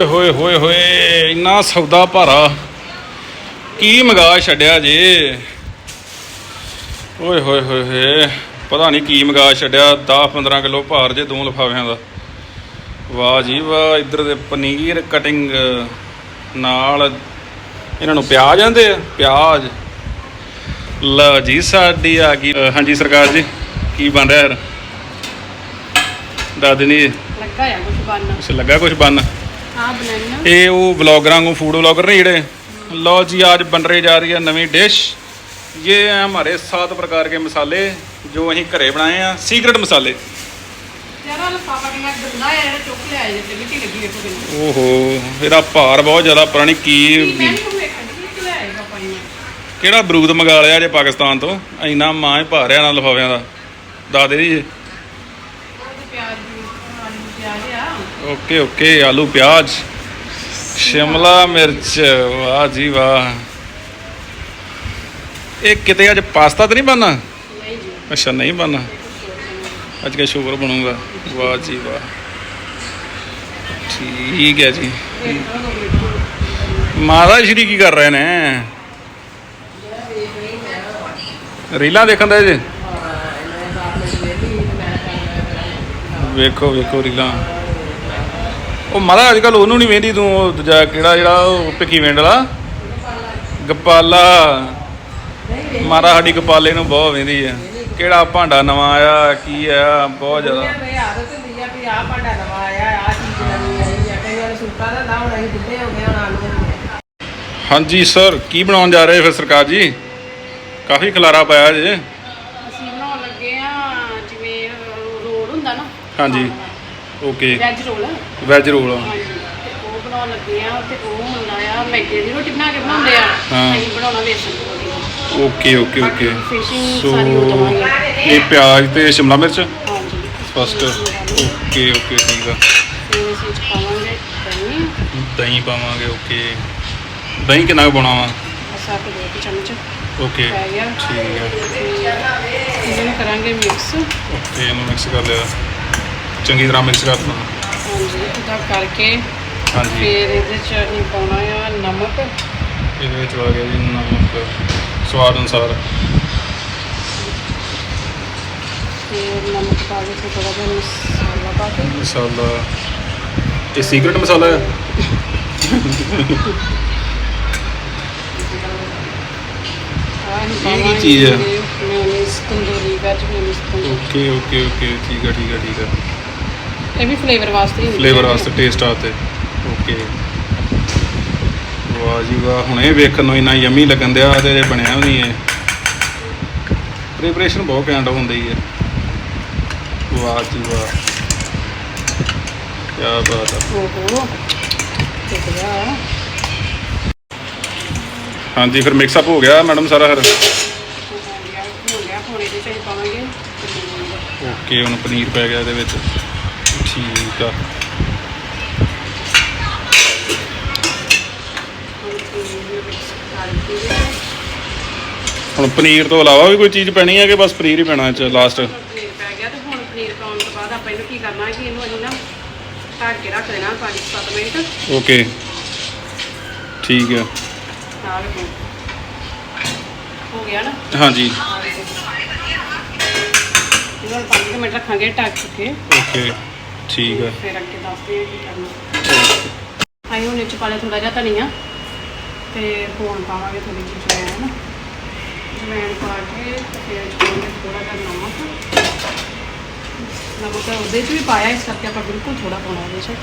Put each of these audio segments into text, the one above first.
ਹੋਏ ਹੋਏ ਹੋਏ ਇੰਨਾ ਸੌਦਾ ਭਾਰਾ। ਕੀ ਮੰਗਾ ਛੱਡਿਆ ਜੇ? ਓਏ ਹੋਏ ਹੋਏ ਹੋਏ ਪਤਾ ਨਹੀਂ ਕੀ ਮੰਗਾ ਛੱਡਿਆ 10 15 ਕਿਲੋ ਭਾਰ ਜੇ ਦੋ ਲਫਾਫਿਆਂ ਦਾ। ਵਾਹ ਜੀ ਵਾਹ ਇੱਧਰ ਦੇ ਪਨੀਰ ਕਟਿੰਗ ਨਾਲ ਇਹਨਾਂ ਨੂੰ ਪਿਆਜ਼ ਆਂਦੇ ਆ ਪਿਆਜ਼। ਲਓ ਜੀ ਸਾਡੀ ਆ ਗਈ। ਹਾਂਜੀ ਸਰਕਾਰ ਜੀ ਕੀ ਬਣ ਰਿਹਾ ਯਾਰ? ਦੱਸ ਦਿਨੀ ਲੱਗਾ ਆ ਕੁਝ ਬਣਨਾ। ਕੁਛ ਲੱਗਾ ਕੁਝ ਬਣ ਇਹ ਉਹ ਵਲੌਗਰਾਂ ਨੂੰ ਫੂਡ ਵਲੌਗਰ ਨੇ ਜਿਹੜੇ। ਲਓ ਜੀ ਅੱਜ ਬਣ ਰਹੀ ਜਾ ਰਹੀ ਹੈ ਨਵੀਂ ਡਿਸ਼ ਇਹ ਹੈ ਹਮਾਰੇ 7 ਪ੍ਰਕਾਰ ਕੇ ਮਸਾਲੇ ਜੋ ਅਸੀਂ ਘਰੇ ਬਣਾਏ ਆ। ਸੀਕ੍ਰੀਟ ਮਸਾਲੇ। ਓਹੋ ਇਹਦਾ ਭਾਰ ਬਹੁਤ ਜ਼ਿਆਦਾ ਪੁਰਾਣੀ ਕੀ ਕਿਹੜਾ ਬਰੂਦ ਮੰਗਾ ਲਿਆ ਜੇ ਪਾਕਿਸਤਾਨ ਤੋਂ? ਇੰਨਾ ਮਾਂ ਭਾਰਿਆ ਨਾਲ ਲਫਾਫਿਆਂ ਦਾ। ਦਾਦੇ ਦੇ ਜੀ। ਪਿਆਜ਼ ਪਿਆਜ਼ ਓਕੇ ਓਕੇ ਆਲੂ ਪਿਆਜ਼ ਸ਼ਿਮਲਾ ਮਿਰਚ ਵਾਹ ਜੀ ਵਾਹ ਇਹ ਕਿਤੇ ਅੱਜ ਪਾਸਤਾ ਤਾਂ ਨਹੀਂ ਬਣਨਾ ਨਹੀਂ ਜੀ ਅੱਛਾ ਨਹੀਂ ਬਣਨਾ ਅੱਜ ਕੇ ਸ਼ੂਗਰ ਬਣੂਗਾ ਵਾਹ ਜੀ ਵਾਹ ਠੀਕ ਹੈ ਜੀ ਮਾਤਾ ਸ਼੍ਰੀ ਕੀ ਕਰ ਰਹੇ ਨੇ ਰੀਲਾਂ ਦੇਖਣ ਦੇ ਜੀ ਵੇਖੋ ਵੇਖੋ ਰੀਲਾਂ ਉਹ ਮਾਤਾ ਅੱਜ ਕੱਲ ਉਹਨੂੰ ਨਹੀਂ ਵੇਂਦੀ ਤੂੰ ਉਹ ਦੂਜਾ ਕਿਹੜਾ ਜਿਹੜਾ ਉਹ ਭਿੱਖੀ ਵੇਂਡ ਵਾਲਾ? ਗਪਾਲਾ। ਮਾਰਾ ਸਾਡੀ ਗਪਾਲੇ ਨੂੰ ਬਹੁਤ ਵੇਂਦੀ ਆ। ਕਿਹੜਾ ਭਾਂਡਾ ਨਵਾਂ ਆਇਆ ਕੀ ਆ ਬਹੁਤ ਜ਼ਿਆਦਾ। ਇਹ ਆਦਤ ਹੁੰਦੀ ਆ ਵੀ ਆਹ ਭਾਂਡਾ ਨਵਾਂ ਆਇਆ ਆ ਚੀਜ਼ ਨਵੀਂ ਆਈ ਆ। ਕਈ ਵਾਰ ਸੂਟਾਂ ਦਾ ਨਾ ਹੁਣ ਅਸੀਂ ਬੁੱਢੇ ਹੋ ਗਏ ਹੁਣ ਆਲੂ ਹਾਂਜੀ ਸਰ ਕੀ ਬਣਾਉਣ ਜਾ ਰਹੇ ਫਿਰ ਸਰਕਾਰ ਜੀ? ਕਾਫੀ ਖਲਾਰਾ ਪਾਇਆ ਜੇ। ਅਸੀਂ ਬਣਾਉਣ ਲੱਗੇ ਆ ਜਿਵੇਂ ਰੋਲ ਹੁੰਦਾ ਨਾ। ਹਾਂਜੀ। Okay. Veg roll. Veg roll ਹਾਂਜੀ ਤੇ ਉਹ ਬਣਾਉਣ ਲੱਗੇ ਆ ਤੇ ਉਹ ਹੁੰਦਾ ਆ ਮੈਗੇ ਦੀ ਰੋਟੀ ਬਣਾ ਕੇ ਬਣਾਉਂਦੇ ਆ। ਹਾਂ। ਅਸੀਂ ਬਣਾਉਣਾ ਵੇਸਣ ਦੀ ਰੋਟੀ। ਓਕੇ ਓਕੇ ਓਕੇ ਫਿਸ਼ਿੰਗ ਸੋ ਸਾਰੀ ਹੋ ਜਾਵਾਂਗੇ ਇਹ ਪਿਆਜ਼ ਤੇ ਸ਼ਿਮਲਾ ਮਿਰਚ? ਹਾਂਜੀ। ਫਸਟ ਓਕੇ ਓਕੇ ਠੀਕ ਆ। ਫਿਰ ਪਾਵਾਂਗੇ ਦਹੀਂ। ਦਹੀਂ ਪਾਵਾਂਗੇ ਓਕੇ ਦਹੀਂ ਕਿੰਨਾ ਕੁ ਪਾਉਣਾ ਵਾ? ਅਸਾ ਕੇ ਦੋ ਕੁ ਚਮਚ। ਓਕੇ ਪੈ ਗਿਆ। ਠੀਕ ਆ। ਇਹਨੂੰ ਕਰਾਂਗੇ ਮਿਕਸ ਓਕੇ ਇਹਨੂੰ ਮਿਕਸ ਕਰ ਲਿਆ। ਚੰਗੀ ਤਰ੍ਹਾਂ ਮਿਕਸ ਕਰ ਦੇਣਾ ਹਾਂਜੀ ਇਹਦਾ ਕਰਕੇ ਹਾਂਜੀ। ਫਿਰ ਇਹਦੇ ਚ ਅਸੀਂ ਪਾਉਣਾ ਆ ਨਮਕ। ਇਹਦੇ ਵਿੱਚ ਆ ਗਿਆ ਜੀ ਨਮਕ ਸਵਾਦ ਅਨੁਸਾਰ। ਫਿਰ ਨਮਕ ਪਾ ਕੇ ਫਿਰ ਥੋੜਾ ਜਿਹਾ ਮਸਾਲਾ ਪਾ ਕੇ। ਮਸਾਲਾ। ਇਹ ਸੀਕ੍ਰੇਟ ਮਸਾਲਾ ਹੈ? ਆਹ ਅਸੀਂ ਕੀ ਪਾਵਾਂਗੇ ਚੀਜ਼ tandoori veg mayonnaise tandoori. Okay okay okay ਠੀਕ ਆ ਠੀਕ ਆ ਠੀਕ ਆ। ਇਹ ਵੀ ਫਲੇਵਰ ਵਾਸਤੇ ਹੀ ਫਲੇਵਰ ਹੈ। ਵਾਸਤੇ ਟੇਸਟ ਆਤੇ ਓਕੇ ਵਾਹ ਜੀ ਵਾਹ ਹੁਣ ਇਹ ਵੇਖਣ ਨੂੰ ਇੰਨਾ ਯਮੀ ਲੱਗਣ ਦਿਆ ਤੇ ਇਹ ਬਣਿਆ ਵੀ ਨਹੀਂ ਇਹ। ਪ੍ਰੀਪਰੇਸ਼ਨ ਬਹੁਤ ਘੈਂਟ ਹੁੰਦੀ ਹੈ। ਵਾਹ ਜੀ ਵਾਹ। ਕੀ ਬਾਤ ਹੈ ਓਹੋ। ਹਾਂਜੀ ਫਿਰ ਮਿਕਸ ਅਪ ਹੋ ਗਿਆ ਮੈਡਮ ਸਾਰਾ ਹੋ ਹੋ ਪਨੀਰ। ਓਕੇ ਹੁਣ ਪਨੀਰ ਪੈ ਗਿਆ ਇਹਦੇ ਵਿੱਚ। ਠੀਕ ਆ ਹੁਣ ਪਨੀਰ ਤੋਂ ਇਲਾਵਾ ਵੀ ਕੋਈ ਚੀਜ਼ ਪੈਣੀ ਹੈ ਕਿ ਬਸ ਪਨੀਰ ਹੀ ਪੈਣਾ ਚ ਲਾਸਟ ਪਨੀਰ ਪੈ ਗਿਆ ਤੇ ਹੁਣ ਪਨੀਰ ਪਾਉਣ ਤੋਂ ਬਾਅਦ ਆਪਾਂ ਇਹਨੂੰ ਕੀ ਕਰਨਾ ਹੈ ਕਿ ਇਹਨੂੰ ਅਸੀਂ ਨਾ ਢੱਕ ਕੇ ਰੱਖ ਦੇਣਾ 5-7 ਮਿੰਟ। ਓਕੇ ਠੀਕ ਹੈ। ਨਾਲ ਹੋ ਹੋ ਗਿਆ ਨਾ? ਹਾਂਜੀ। ਇਹਨੂੰ 5 ਮਿੰਟ ਰੱਖਾਂਗੇ ਢੱਕ ਕੇ। ਓਕੇ ਠੀਕ ਹੈ ਫਿਰ ਅੱਗੇ ਦੱਸਦੇ ਹਾਂ ਕੀ ਕਰਨਾ। ਆਈ ਹੁਣ ਇਹ ਚ ਪਾ ਲਿਆ ਥੋੜਾ ਜਿਹਾ ਧਨੀਆ ਤੇ ਹੁਣ ਪਾਵਾਂਗੇ ਥੋੜੀ ਜਿਹੀ ਜਵੈਣ ਜਵੈਣ ਪਾ ਕੇ ਤੇ ਫਿਰ ਇਹ 'ਚ ਪਾਵਾਂਗੇ ਥੋੜਾ ਜਿਹਾ ਨਮਕ। ਨਮਕ ਉਹਦੇ ਚ ਵੀ ਪਾਇਆ ਇਸ ਕਰਕੇ ਆਪਾਂ ਬਿਲਕੁਲ ਥੋੜਾ ਪਾਉਣਾ ਉਹਦੇ ਚ।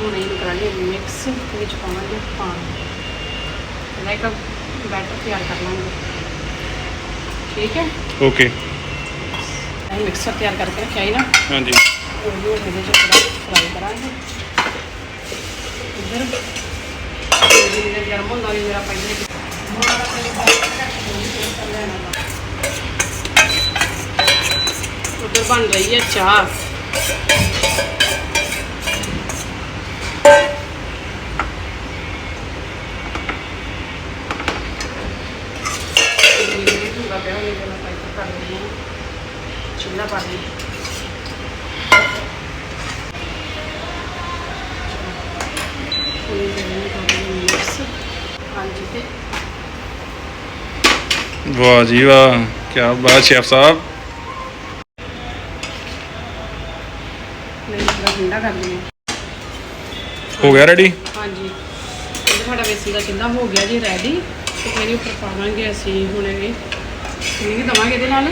ਹੁਣ ਇਹਨੂੰ ਕਰਾਂਗੇ ਮਿਕਸ ਵਿੱਚ ਪਾਵਾਂਗੇ ਪਾਣੀ। ਇਹਦਾ ਇੱਕ ਬੈਟਰ ਤਿਆਰ ਕਰ ਲਾਂਗੇ। ਠੀਕ ਹੈ? ਓਕੇ। ਅਸੀਂ ਮਿਕਸਰ ਤਿਆਰ ਕਰਕੇ ਰੱਖਿਆ ਸੀ ਨਾ। ਹਾਂਜੀ। ਉਹ ਵੀ ਇਹਦੇ ਚ ਫਰਾਈ ਕਰਾਂਗੇ। ਇੱਧਰ ਜਿਹੜੇ ਗਰਮ ਹੁੰਦਾ ਵੀ ਮੇਰਾ ਪਹਿਲੇ ਉਧਰ ਬਣ ਰਹੀ ਹੈ ਚਾਹ। ਚੁੱਲ੍ਹਾ ਪਾ ਲਈ ਵਾਹ ਜੀ ਵਾਹ ਕੀ ਬਾਤ ਸ਼ੇਫ ਸਾਹਿਬ। ਨਹੀਂ ਥੋੜਾ ਠੰਡਾ ਕਰ ਲਈਏ। ਹੋ ਗਿਆ ਰੈਡੀ ਹਾਂਜੀ। ਸਾਡਾ ਵੇਸਣ ਦਾ ਚਿੱਲਾ ਹੋ ਗਿਆ ਜੀ ਰੈਡੀ ਤੇ ਇਹਦੇ ਉੱਪਰ ਪਾਵਾਂਗੇ ਅਸੀਂ ਹੁਣ ਇਹ। ਸਿੰਗ ਦਵਾਂਗੇ ਇਹਦੇ ਨਾਲ?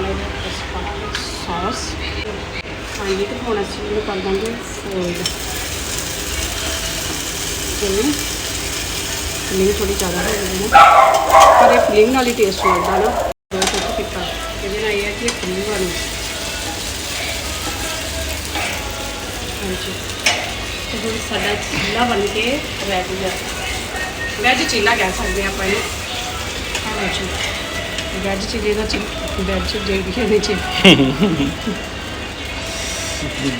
ਹੁਣ ਇਹਦੇ ਉੱਪਰ ਅਸੀਂ ਸੌਸ। ਹਾਂਜੀ ਤੇ ਹੁਣ ਅਸੀਂ ਇਹਨੂੰ ਕਰ ਦਾਂਗੇ ਫੋਲਡ ਤੇ ਫਿਲਿੰਗ ਥੋੜੀ ਜ਼ਿਆਦਾ ਹੋ ਗਈ ਨਾ। ਪਰ ਇਹ ਫਿਲਿੰਗ ਨਾਲ ਹੀ ਟੇਸਟ ਲੱਗਦਾ ਨਾ। ਦੋ ਕੁੱਟ ਕੀਤਾ। ਇਹਦੇ ਨਾਲ ਇਹ ਹੈ ਕਿ ਇਹ ਫਿਲਿੰਗ ਵਾਲੀ। ਹਾਂਜੀ। ਤੇ ਹੁਣ ਸਾਡਾ ਚੀਲਾ ਬਣ ਕੇ ਰੈਡੀ ਆ। ਵੈਜ ਚੀਲਾ ਕਹਿ ਸਕਦੇ ਆਪਾਂ ਇਹਨੂੰ। ਹਾਂਜੀ। ਜਿਹੜੀ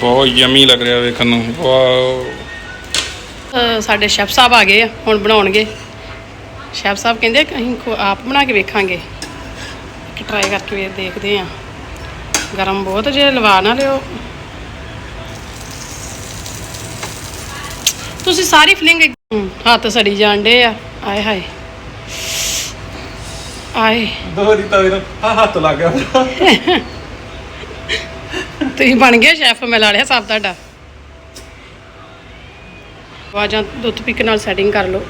ਬਹੁਤ ਯਮੀ ਲੱਗ ਰਿਹਾ ਵੇਖਣ ਨੂੰ। ਵਾਓ। ਸਾਡੇ ਸ਼ੈਫ ਸਾਹਿਬ ਆ ਗਏ ਹੁਣ ਬਣਾਉਣਗੇ। ਸ਼ੈਫ ਸਾਹਿਬ ਕਹਿੰਦੇ ਅਸੀਂ ਆਪ ਬਣਾ ਕੇ ਵੇਖਾਂਗੇ। ਕਿ ਟਰਾਈ ਕਰਕੇ ਦੇਖਦੇ ਆ। ਗਰਮ ਬਹੁਤ ਜੇ ਲਵਾ ਨਾ ਲਿਓ। ਤੁਸੀਂ ਸਾਰੀ ਫਿਲਿੰਗ ਹੱਥ ਸੜੀ ਜਾਂਦੇ ਆ। ਆਏ ਹਾਏ। ਆਏ। ਦੋਹਰੀ ਤਵੇ ਨੂੰ ਹੱਥ ਲੱਗ ਗਿਆ ਤੁਸੀਂ ਬਣ ਗਏ ਸ਼ੈਫ ਮੈਂ ਲਾ ਲਿਆ ਤੁਹਾਡਾ। ਆਵਾਜ਼ਾਂ ਦੁੱਧ ਪਿੱਕ ਨਾਲ ਸੈਟਿੰਗ ਕਰ ਲਓ।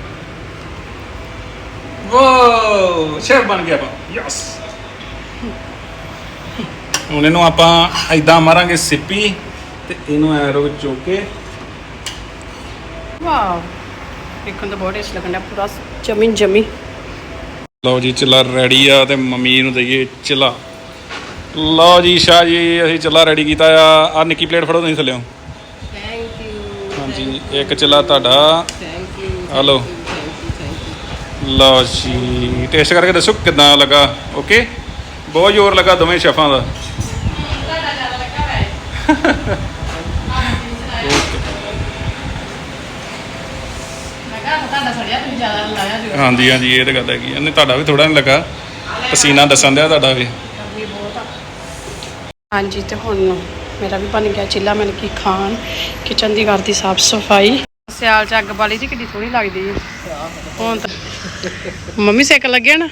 ਵਾਓ ਸ਼ੈਫ ਬਣ ਗਿਆ ਆਪਾਂ। ਯਸ। ਹੁਣ ਇਹਨੂੰ ਆਪਾਂ ਐਦਾਂ ਮਾਰਾਂਗੇ ਸਿੱਪੀ ਤੇ ਇਹਨੂੰ ਐਰੋ ਚੋਕ ਕੇ। ਵਾਓ। ਦੇਖਣ ਤੋਂ ਬਹੁਤ ਟੇਸਟ ਲੱਗਣ ਪੂਰਾ ਜਮੀਨ ਜਮੀ ਲਓ ਜੀ, ਚਿੱਲਾ ਰੈਡੀ ਆ ਤੇ ਮੰਮੀ ਨੂੰ ਦਈਏ ਚਿੱਲਾ। ਲਓ ਜੀ, ਸ਼ਾਹ ਜੀ, ਅਸੀਂ ਚਿੱਲਾ ਰੈਡੀ ਕੀਤਾ ਆ। ਆ ਨਿੱਕੀ ਪਲੇਟ ਫੜੋ ਤੁਸੀਂ ਥੱਲਿਓ ਥੈਂਕ ਯੂ ਹਾਂਜੀ, ਇੱਕ ਚਿੱਲਾ ਤੁਹਾਡਾ। ਥੈਂਕ ਯੂ ਆ ਲਓ। ਲਓ ਜੀ ਟੇਸਟ ਕਰਕੇ ਦੱਸੋ ਕਿਦਾਂ ਲੱਗਾ ਓਕੇ ਬਹੁਤ ਜ਼ੋਰ ਲੱਗਾ ਦੋਵੇਂ ਸ਼ੈਫਾਂ ਦਾ ਮੈਂ ਕਿਹਾ ਤੁਹਾਡਾ ਸੜਿਆ ਤੁਸੀਂ ਜ਼ਿਆਦਾ ਲਾਇਆ ਜੀ ਹਾਂਜੀ ਹਾਂਜੀ ਇਹ ਤਾਂ ਗੱਲ ਹੈਗੀ ਨਹੀਂ ਤੁਹਾਡਾ ਵੀ ਥੋੜਾ ਨਹੀਂ ਲੱਗਾ। ਪਸੀਨਾ ਦੱਸਣ ਦਿਆ ਤੁਹਾਡਾ ਵੀ। ਗਰਮੀ ਬਹੁਤ ਆ। ਹਾਂਜੀ ਤੇ ਹੁਣ ਮੇਰਾ ਵੀ ਬਣ ਗਿਆ ਚਿੱਲਾ ਮਿਲ ਕੀ ਖਾਣ। ਕਿਚਨ ਦੀ ਕਰਦੀ ਸਾਫ਼ ਸਫ਼ਾਈ। ਸਿਆਲ ਚ ਅੱਗ ਬਾਲੀ ਦੀ ਕਿੰਨੀ ਸੋਹਣੀ ਲੱਗਦੀ ਹੈ ਹੁਣ ਤਾਂ ਮੰਮੀ ਸੇਕ ਲੱਗਿਆ ਨਾ।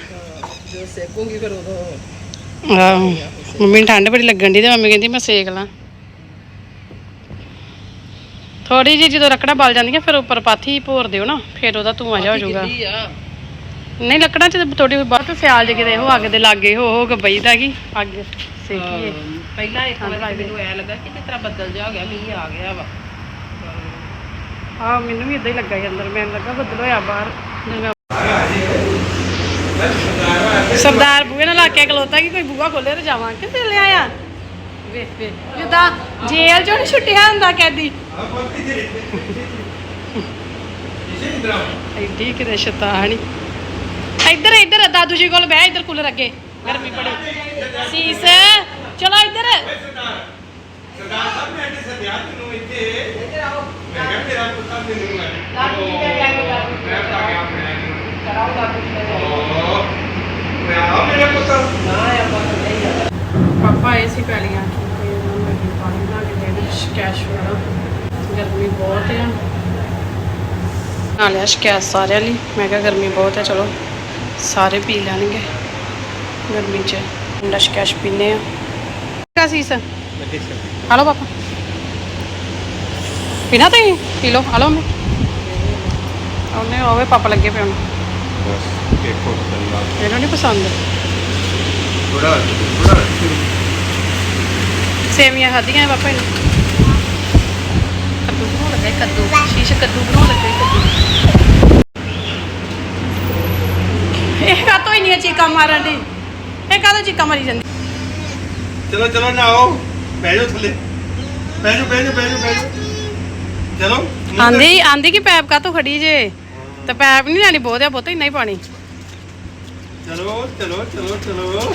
ਜੋ ਸੇਕੂਗੀ ਫਿਰ ਉਦੋਂ ਆਹੋ ਮੰਮੀ ਨੂੰ ਠੰਡ ਬੜੀ ਲੱਗਣ ਦੀ ਤੇ ਮੰਮੀ ਕਹਿੰਦੀ ਮੈਂ ਸੇਕ ਲਾਂ। ਥੋੜੀ ਜਿਹੀ ਜਦੋਂ ਲੱਕੜਾਂ ਬਲ ਜਾਂਦੀਆਂ ਫਿਰ ਉੱਪਰ ਪਾਥੀ ਭੋਰ ਦਿਓ ਨਾ ਫਿਰ ਉਹਦਾ ਧੂਆਂ ਜਾ ਹੋ ਜਾਊਗਾ। ਨਹੀਂ ਲੱਕੜਾਂ ਚ ਤਾਂ ਥੋੜੀ ਬਹੁਤ ਸਿਆਲ ਜੇ ਕਿਤੇ ਉਹ ਅੱਗ ਦੇ ਲਾਗੇ ਹੋ ਹੋ ਕੇ ਬਈਦਾ ਕੀ? ਅੱਗ ਸੇਕੀਏ ਪਹਿਲਾਂ ਇੱਕ ਵਾਰ ਮੈਨੂੰ ਐ ਲੱਗਾ ਕਿ ਜਿਸ ਤਰ੍ਹਾਂ ਬੱਦਲ ਜਾ ਹੋ ਗਿਆ ਮੀਂਹ ਆ ਗਿਆ ਵਾ। ਆ ਮੈਨੂੰ ਵੀ ਇਦਾਂ ਹੀ ਲੱਗਾ ਸੀ ਅੰਦਰ ਮੈਨੂੰ ਲੱਗਾ ਬੱਦਲ ਹੋਇਆ ਬਾਹਰ। ਸਰਦਾਰ ਬੂਹੇ ਨਾਲ ਲਾ ਕੇ ਖਲੋਤਾ ਕਿ ਕੋਈ ਬੂਹਾ ਖੋਲੇ ਤੇ ਜਾਵਾਂ। ਕਿੱਥੇ ਲਿਆ ਵੇਖ ਵੇਖ। ਜਿੱਦਾਂ ਜੇਲ੍ਹ ਚੋਂ ਨੀ ਛੁੱਟਿਆ ਹੁੰਦਾ ਕੈਦੀ? ਐਡੀ ਕਿਤੇ ਸ਼ੈਤਾਨ। ਹੀ ਇੱਧਰ ਇੱਧਰ ਦਾਦੂ ਜੀ ਕੋਲ ਬਹਿ ਇੱਧਰ ਕੂਲਰ ਅੱਗੇ। ਗਰਮੀ ਬੜੀ। ਸੀਸ। ਚਲੋ ਇੱਧਰ। ਪਾਪਾ ਆਏ ਸੀ ਪਹਿਲੀਆਂ ਕਿ ਉਹਨਾਂ ਨੂੰ ਲੱਗੀ ਪਾਣੀ ਬਣਾ ਕੇ ਦੇ ਦੇ ਸ਼ਿਕਾਇਤ ਵਗੈਰਾ ਗਰਮੀ ਬਹੁਤ ਆ ਨਾਲ ਆ ਸ਼ਿਕਾਇਤ ਸਾਰਿਆਂ ਲਈ ਮੈਂ ਕਿਹਾ ਗਰਮੀ ਬਹੁਤ ਹੈ ਚਲੋ ਸਾਰੇ ਪੀ ਲੈਣਗੇ ਗਰਮੀ 'ਚ ਠੰਡਾ ਸ਼ਿਕਾਇਤ ਪੀਨੇ ਆ ਕਾ ਸੀਸ ਹਲੋ ਪਾਪਾ ਪੀਣਾ ਤੇ ਪੀ ਲਓ ਹਲੋ ਮੈਂ ਉਹਨੇ ਹੋਵੇ ਪਾਪਾ ਲੱਗੇ ਪਏ ਉਹਨੂੰ ਇਹਨੂੰ ਨਹੀਂ ਪਸੰਦ ਸੇਵੀਆਂ ਖਾਧੀਆਂ ਨੇ ਪਾਪਾ ਇਹਨੂੰ? ਕੱਦੂ ਬਣਾਉਣ ਲੱਗਾ ਸੀ, ਕੱਦੂ। ਸ਼ੀਸ਼ ਕੱਦੂ ਬਣਾਉਣ ਲੱਗਾ ਸੀ, ਕੱਦੂ। ਇਹ ਕਾਤੋਂ ਇੰਨੀਆਂ ਚੀਕਾਂ ਮਾਰਨ ਦੀ ਇਹ ਕਾਹਦੋਂ ਚੀਕਾਂ ਮਾਰੀ ਜਾਂਦੀ? ਚਲੋ ਚਲੋ ਨਾ ਆਓ ਬਹਿ ਜਾਓ ਥੱਲੇ। ਬਹਿ ਜਾਓ ਬਹਿ ਜਾਓ ਬਹਿ ਜਾਓ ਬਹਿ ਜਾਓ। ਚਲੋ ਆਂਦੀ ਆਂਦੀ ਕਿ ਪੈਪ ਕਾਤੋਂ ਖੜੀ ਜੇ? ਤੇ ਪੈਪ ਨਹੀਂ ਲੈਣੀ ਬਹੁਤ ਆ ਬਹੁਤ ਇੰਨਾ ਹੀ ਪਾਣੀ। ਚਲੋ ਚਲੋ ਚਲੋ ਚਲੋ।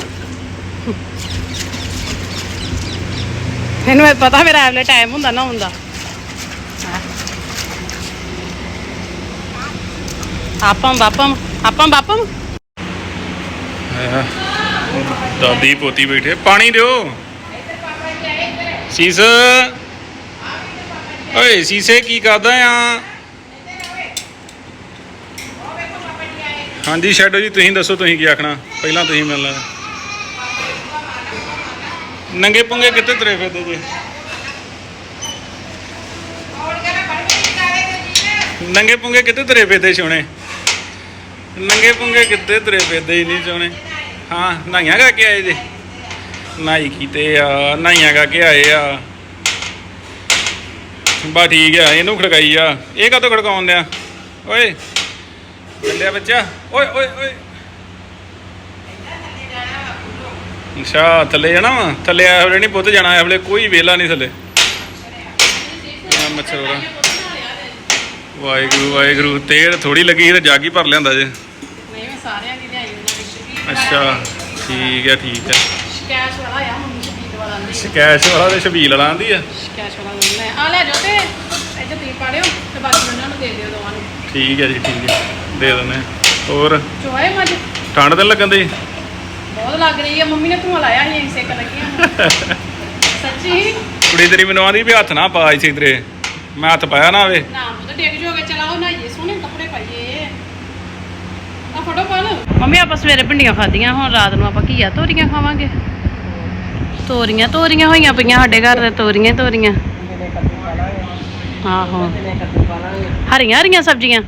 ਇਹਨੂੰ ਇਹ ਪਤਾ ਮੇਰਾ ਐਵਲੇ ਟਾਈਮ ਹੁੰਦਾ ਨਾ ਹੁੰਦਾ। ਆਪਮ ਬਾਪਮ ਆਪਮ ਬਾਪਮ ਦਾਦੀ ਪੋਤੀ ਬੈਠੇ ਪਾਣੀ ਦਿਓ। ਸੀਸ। ਓਏ ਸੀਸੇ ਕੀ ਕਰਦਾ ਆ? ਹਾਂਜੀ ਸ਼ੈਡੋ ਜੀ, ਤੁਸੀਂ ਦੱਸੋ, ਤੁਸੀਂ ਕੀ ਆਖਣਾ? ਪਹਿਲਾਂ ਤੁਸੀਂ ਮਿਲਣਾ। ਨੰਗੇ ਪੁੰਗੇ ਕਿੱਥੇ ਤੁਰੇ ਫਿਰਦੇ ਜੀ? ਨੰਗੇ ਪੁੰਗੇ ਕਿੱਥੇ ਤੁਰੇ ਫਿਰਦੇ ਸੋਹਣੇ? ਨੰਗੇ ਪੁੰਗੇ ਕਿੱਥੇ ਤੁਰੇ ਫਿਰਦੇ ਹੀ ਨਹੀਂ ਸੋਹਣੇ? ਹਾਂ, ਨਾਈਆਂ ਗਾ ਕੇ ਆਏ ਜੀ। ਨਾਈ ਕੀਤੇ ਆ, ਨਾਈਆਂ ਗਾ ਕੇ ਆਏ ਆ। ਬਾ ਠੀਕ ਆ, ਇਹਨੂੰ ਖੜਕਾਈ ਆ। ਇਹ ਕਦੋਂ ਖੜਕਾਉਣ ਦਿਆ ਓਏ ਚੱਲਿਆ ਬੱਚਾ। ਓਏ ਓਏ ਓਏ। ਅੱਛਾ ਥੱਲੇ ਜਾਣਾ ਵਾ? ਥੱਲੇ ਆ ਵੇਲੇ ਨਹੀਂ ਪੁੱਤ ਜਾਣਾ ਇਹ ਵੇਲੇ ਕੋਈ ਵੇਲਾ ਨਹੀਂ ਥੱਲੇ। ਮੱਛਰ ਉਹਦਾ ਵਾਹਿਗੁਰੂ ਵਾਹਿਗੁਰੂ ਤੇਲ ਥੋੜੀ ਲੱਗੀ ਤੇ ਜਾਗੀ ਭਰ ਲਿਆਂਦਾ ਜੇ। ਨਹੀਂ ਮੈਂ ਸਾਰਿਆਂ ਦੀ ਲਿਆਈ ਉਹਨਾਂ ਵਿੱਚ ਵੀ ਅੱਛਾ ਠੀਕ ਹੈ ਠੀਕ ਹੈ ਸ਼ਿਕਾਇਤ ਵਾਲਾ ਆ ਮੰਮੀ ਸ਼ਬੀਦ ਵਾਲਾ ਆਂਦੀ ਸਕੈਸ਼ ਵਾਲਾ ਤੇ ਛਬੀਲ ਵਾਲਾ ਆਂਦੀ ਆ। ਸ਼ਿਕਾਇਤ ਵਾਲਾ ਆ ਲੈ ਜਾਓ ਤੇ। ਇੱਥੇ ਤੀ ਪਾੜਿਓ ਤੇ ਬਾਕੀ ਉਹਨਾਂ ਨੂੰ ਦੇ ਦਿਓ ਦੋਵਾਂ ਨੂੰ। ਠੀਕ ਹੈ ਜੀ ਠੀਕ ਹੈ। ਦੇ ਦਿੰਦੇ ਹਾਂ। ਹੋਰ? ਚੋਏ ਮੱਝ? ਠੰਡ ਤੇ ਲੱਗਣ ਦੀ ਬਹੁਤ ਲੱਗ ਰਹੀ ਹੈ ਮੰਮੀ ਨੇ ਧੂਆਂ ਲਾਇਆ ਸੀ ਅਸੀਂ ਸੇਕ ਲੱਗੀਆਂ ਸੱਚੀ? ਕੁੜੀ ਤੇਰੀ ਮੈਨੂੰ ਆਂਦੀ ਵੀ ਹੱਥ ਨਾ ਪਾ ਇਸੇ ਤੇਰੇ। ਮੈਂ ਹੱਥ ਪਾਇਆ ਨਾ ਆਵੇ। ਨਾ ਉਹ ਡਿੱਗ ਜੋਗੇ ਚਲਾਓ ਨਾ ਇਹ ਸੋਹਣੇ ਕੱਪੜੇ ਪਾਈਏ। ਆ ਫੋਟੋ ਪਾ ਲਓ ਮੰਮੀ ਆਪਾਂ ਸਵੇਰੇ ਭਿੰਡੀਆਂ ਖਾਧੀਆਂ ਹੁਣ ਰਾਤ ਨੂੰ ਆਪਾਂ ਘੀਆ ਤੋਰੀਆਂ ਖਾਵਾਂਗੇ। ਤੋਰੀਆਂ ਤੋਰੀਆਂ ਹੋਈਆਂ ਪਈਆਂ ਸਾਡੇ ਘਰ ਦੇ ਤੋਰੀਆਂ ਹੀ ਤੋਰੀਆਂ। ਆਹੋ। ਹਰੀਆਂ ਹਰੀਆਂ ਸਬਜ਼ੀਆਂ।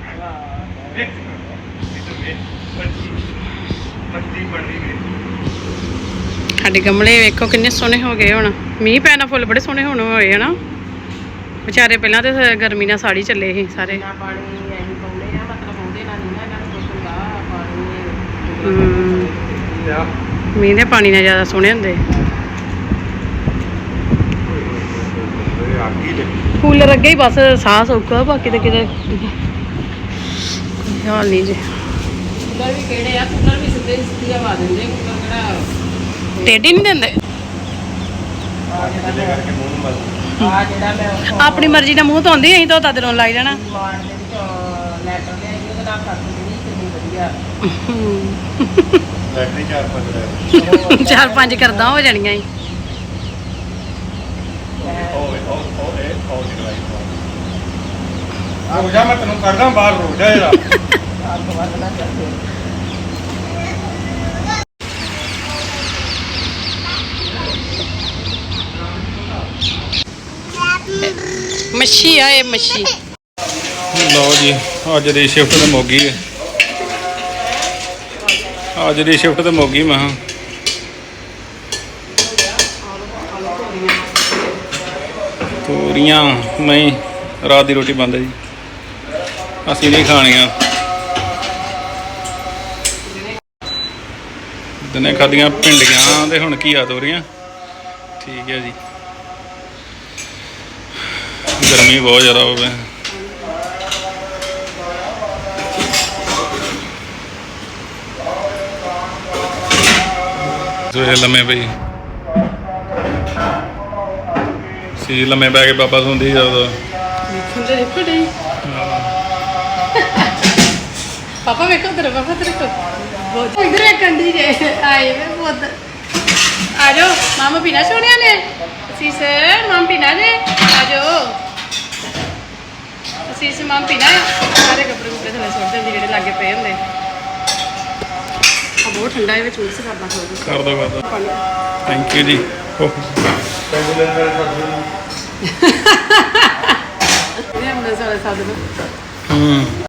ਸਾਡੇ ਗਮਲੇ ਵੇਖੋ ਕਿੰਨੇ ਸੋਹਣੇ ਹੋ ਗਏ ਹੁਣ। ਮੀਂਹ ਪੈਣ ਫੁੱਲ ਬੜੇ ਸੋਹਣੇ ਹੋਣ ਹੋਏ ਹਨਾ ਵਿਚਾਰੇ ਪਹਿਲਾਂ ਤੇ ਗਰਮੀ ਨਾਲ ਸਾੜੀ ਚੱਲੇ ਸੀ ਸਾਰੇ। ਮੀਂਹ ਦੇ ਪਾਣੀ ਨਾਲ ਜ਼ਿਆਦਾ ਸੋਹਣੇ ਹੁੰਦੇ। ਕੂਲਰ ਅੱਗੇ ਹੀ ਬਸ ਸਾਹ ਸੌਕਾ ਬਾਕੀ ਤਾਂ ਕਿਤੇ ਕੋਈ ਹਾਲ ਨਹੀਂ ਜੀ। ਕੂਲਰ ਵੀ ਕਿਹੜੇ ਆ? ਕੂਲਰ ਵੀ ਸਿੱਧੇ ਸਿੱਧੀ ਹਵਾ ਦਿੰਦੇ ਕੂਲਰ ਕਿਹੜਾ ਟੇਢੀ ਨਹੀਂ ਦਿੰਦੇ? ਆਪਣੀ ਮਰਜ਼ੀ ਨਾਲ ਮੂੰਹ ਧੋਂਦੀ ਅਸੀਂ ਧੋਤਾ ਤੇ ਰੋਣ ਲੱਗ ਜਾਣਾ। ਚਾਰ ਪੰਜ ਲੈ ਚਾਰ ਪੰਜ ਕਰਦਾ ਹੋ ਜਾਣੀਆਂ ਈ ਉਹ ਇਹ ਉਹ ਜਿਹੜਾ ਆ ਰੋਜਾ ਮੈਂ ਤੈਨੂੰ ਕੱਢਦਾ ਬਾਹਰ ਰੋਜਾ ਚੱਲੇ ਮੱਛੀ ਆ ਇਹ ਮੱਛੀ। ਲਓ ਜੀ ਅੱਜ ਦੀ ਸ਼ਿਫਟ ਤੇ ਮੋਗੀ ਹੈ। ਅੱਜ ਦੀ ਸ਼ਿਫਟ ਤੇ ਮੋਗੀ ਮੈਂ ਕਿਹਾ। ਤੋਰੀਆਂ ਨਹੀਂ ਰਾਤ ਦੀ ਰੋਟੀ ਬੰਦ ਹੈ ਜੀ। ਅਸੀਂ ਨਹੀਂ ਖਾਣੀਆਂ। ਦਿਨੇ ਖਾਧੀਆਂ ਭਿੰਡੀਆਂ ਤੇ ਹੁਣ ਘੀਆ ਤੋਰੀਆਂ ਠੀਕ ਹੈ ਜੀ। ਗਰਮੀ ਬਹੁਤ ਜ਼ਿਆਦਾ ਹੋਵੇ ਸਵੇਰੇ ਲੰਮੇ ਪਈ ਸੀ ਲੰਮੇ ਪੈ ਕੇ ਪਾਪਾ ਸੁਣਦੀ ਜਦੋਂ ਖੁੰਦੇ ਦੇਖੋ ਨਹੀਂ ਪਾਪਾ ਵੇਖੋ ਤੇਰੇ ਪਾਪਾ ਤੇਰੇ ਕੋ ਬਹੁਤ ਇਧਰ ਇੱਕ ਕੰਡੀ ਜੇ। ਆਏ ਵੇ ਬਹੁਤ। ਆ ਜਾਓ ਮਾਮਾ ਪੀਣਾ ਸੋਹਣਿਆ ਨੇ। ਅਸੀਂ ਸਰ ਮਾਮ ਪੀਣਾ ਜੇ। ਆ ਜਾਓ। ਅਸੀਂ ਸੇ ਮਾਮ ਪੀਣਾ। ਸਾਰੇ ਕੱਪੜੇ ਕੁਪੜੇ ਥੱਲੇ ਸੁੱਟ ਦਿੰਦੀ ਜਿਹੜੇ ਲਾਗੇ ਪਏ ਹੁੰਦੇ। ਆ ਬਹੁਤ ਠੰਡਾ ਹੈ ਵਿੱਚ ਮਿਕਸ ਕਰਨਾ। ਥੋੜਾ ਕਰ ਦੋ ਕਰ ਦੋ ਥੈਂਕ ਯੂ ਜੀ। ਓਹ, ਪੈਂਗੂਲਰ ਮੇਰੇ ਫੜ ਇਹ ਅੰਦਰ ਸਾਰੇ ਸਾਧ ਨੂੰ ਹੂੰ